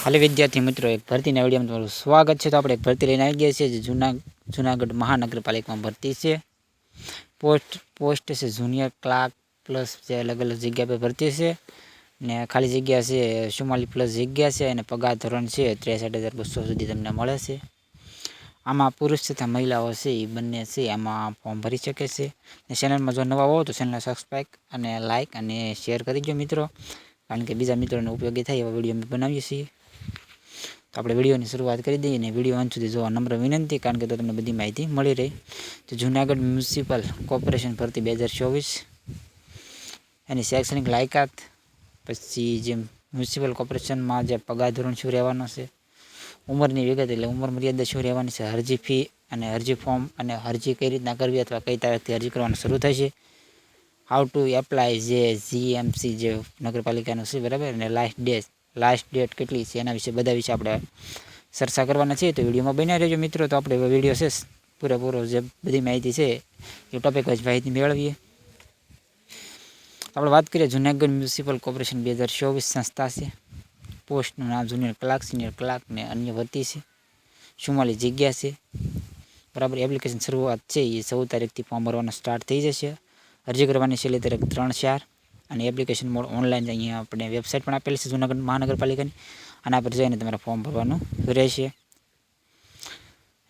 હાલો વિદ્યાર્થી મિત્રો, એક ભરતીના વિડીયોમાં તમારું સ્વાગત છે. તો આપણે એક ભરતી લઈને આવી ગયા છીએ. જે જૂના જૂનાગઢ મહાનગરપાલિકામાં ભરતી છે. પોસ્ટ પોસ્ટ છે જુનિયર ક્લાર્ક પ્લસ જે અલગ અલગ જગ્યા પર ભરતી છે. ને ખાલી જગ્યા છે ચુમ્માલીસ પ્લસ જગ્યા છે અને પગાર ધોરણ છે ત્રેસઠ હજાર બસો સુધી તમને મળે છે. આમાં પુરુષ તથા મહિલાઓ છે એ બંને છે, આમાં ફોર્મ ભરી શકે છે. ને ચેનલમાં જો નવા હો તો ચેનલને સબસ્ક્રાઈબ અને લાઇક અને શેર કરી દો મિત્રો. કારણ કે બીજા મિત્રોને ઉપયોગી થાય એવા વીડિયો અમે બનાવીએ છીએ. તો આપણે વિડીયોની શરૂઆત કરી દઈએ અને વીડિયો અંત સુધી જોવા નમ્ર વિનંતી કારણ કે તો તમને બધી માહિતી મળી રહી. તો જૂનાગઢ મ્યુનિસિપલ કોર્પોરેશન ભરતી બે હજાર ચોવીસ. એની શૈક્ષણિક લાયકાત, પછી જે મ્યુનિસિપલ કોર્પોરેશનમાં જે પગાર ધોરણ શું રહેવાનો છે, ઉંમરની વિગત એટલે ઉંમર મર્યાદા શું રહેવાની છે, અરજી ફી અને અરજી ફોર્મ અને અરજી કઈ રીતના કરવી અથવા કઈ તારીખથી અરજી કરવાનું શરૂ થશે હાઉ ટુ એપ્લાય જે જીએમસી જે નગરપાલિકાનું છે, બરાબર? અને લાસ્ટ ડેટ લાસ્ટ ડેટ કેટલી છે, એના વિશે બધા વિશે આપણે ચર્ચા કરવાના છે તો વિડીયોમાં બન્યા રહેજો મિત્રો. તો આપણે વીડિયો છે, પૂરેપૂરો જે બધી માહિતી છે, એ ટોપિક જ માહિતી મેળવીએ. આપણે વાત કરીએ જુનાગઢ મ્યુનિસિપલ કોર્પોરેશન બે હજાર ચોવીસ સંસ્થા છે. પોસ્ટનું નામ જુનિયર ક્લાર્ક, સિનિયર ક્લાર્ક ને અન્ય ભરતી છે. ચુમ્માલીસ જગ્યા છે. બરાબર, એપ્લિકેશન શરૂઆત છે, એ ચૌદ તારીખથી ફોર્મ ભરવાનું સ્ટાર્ટ થઈ જશે. અરજી કરવાની છેલ્લી તારીખ ત્રણ ચાર. અને એપ્લિકેશન મોડ ઓનલાઈન અહીંયા આપણે વેબસાઇટ પણ આપેલી છે જૂનાગઢ મહાનગરપાલિકાની. આના પર જઈને તમારે ફોર્મ ભરવાનું રહેશે.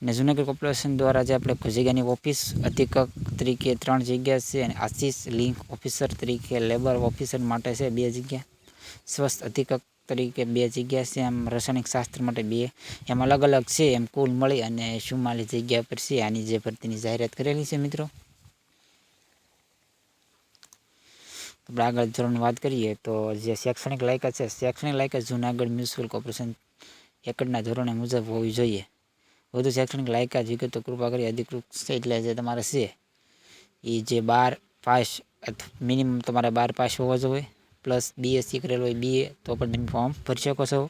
અને જૂનાગઢ કોર્પોરેશન દ્વારા જે આપણે જગ્યાની ઓફિસ અધિકક તરીકે ત્રણ જગ્યા છે અને આશીષ લિંક ઓફિસર તરીકે લેબર ઓફિસર માટે છે બે જગ્યા. સ્વસ્થ અધિકક તરીકે બે જગ્યા છે. એમ રસાયણિક શાસ્ત્ર માટે બે. એમ અલગ અલગ છે. એમ કુલ મળી અને ચુમ્માલીસ જગ્યા પર છે. આની જે ભરતીની જાહેરાત કરેલી છે મિત્રો. આપણે આગળ ધોરણ વાત કરીએ તો જે શૈક્ષણિક લાયકાત છે, શૈક્ષણિક લાયકાત જૂનાગઢ મ્યુનિસિપલ કોર્પોરેશન એકડના ધોરણે મુજબ હોવી જોઈએ. વધુ શૈક્ષણિક લાયકાત વિગતો કૃપા કરી અધિકૃત એટલે જે તમારે છે એ જે બાર પાસ મિનિમમ તમારે બાર પાસ હોવો જોઈએ પ્લસ બીએસસી કરેલું હોય બીએ તો પણ તમે ફોર્મ ભરી શકો છો.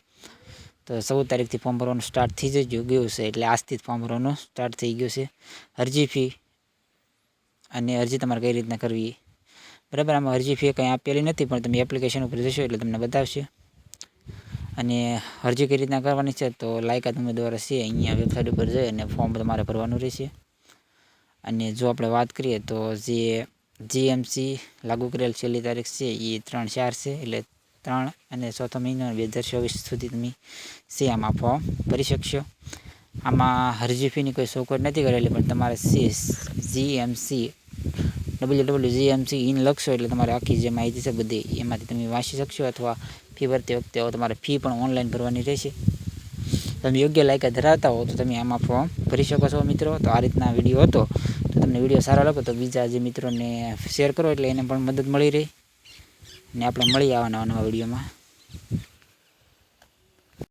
તો ચૌદ તારીખથી ફોર્મ ભરવાનું સ્ટાર્ટ થઈ જ ગયું છે એટલે આજથી જ ફોર્મ ભરવાનું સ્ટાર્ટ થઈ ગયું છે. અરજી ફી અને અરજી તમારે કઈ રીતના કરવી? બરાબર, આમાં અરજી ફી કંઈ આપેલી નથી, પણ તમે એપ્લિકેશન ઉપર જશો એટલે તમને બતાવશે. અને અરજી કઈ રીતના કરવાની છે, તો લાયકાત ઉમેદવાર છે અહીંયા વેબસાઇટ ઉપર જઈ અને ફોર્મ તમારે ભરવાનું રહેશે. અને જો આપણે વાત કરીએ, તો જે જીએમસી લાગુ કરેલ છેલ્લી તારીખ છે એ ત્રણ ચાર છે, એટલે ત્રણ અને ચોથો મહિનો, બે હજાર ચોવીસ સુધી તમે છે આમાં ફોર્મ ભરી શકશો. આમાં અરજી ફીની કોઈ સગવડ નથી કરેલી, પણ તમારે C GMC W W GMC in લખશો એટલે તમારે આખી જે માહિતી છે બધી એમાંથી તમે વાંચી શકશો અથવા ફી ભરતી વખતે તમારે ફી પણ ઓનલાઈન ભરવાની રહેશે. તમે યોગ્ય લાયકાત ધરાવતા હો તો તમે આમાં ફોર્મ ભરી શકો છો મિત્રો. તો આ રીતના વીડિયો હતો. તો તમને વીડિયો સારો લાગો તો બીજા જે મિત્રોને શેર કરો એટલે એને પણ મદદ મળી રહે. અને આપણે મળી આવવાના નવા વિડીયોમાં.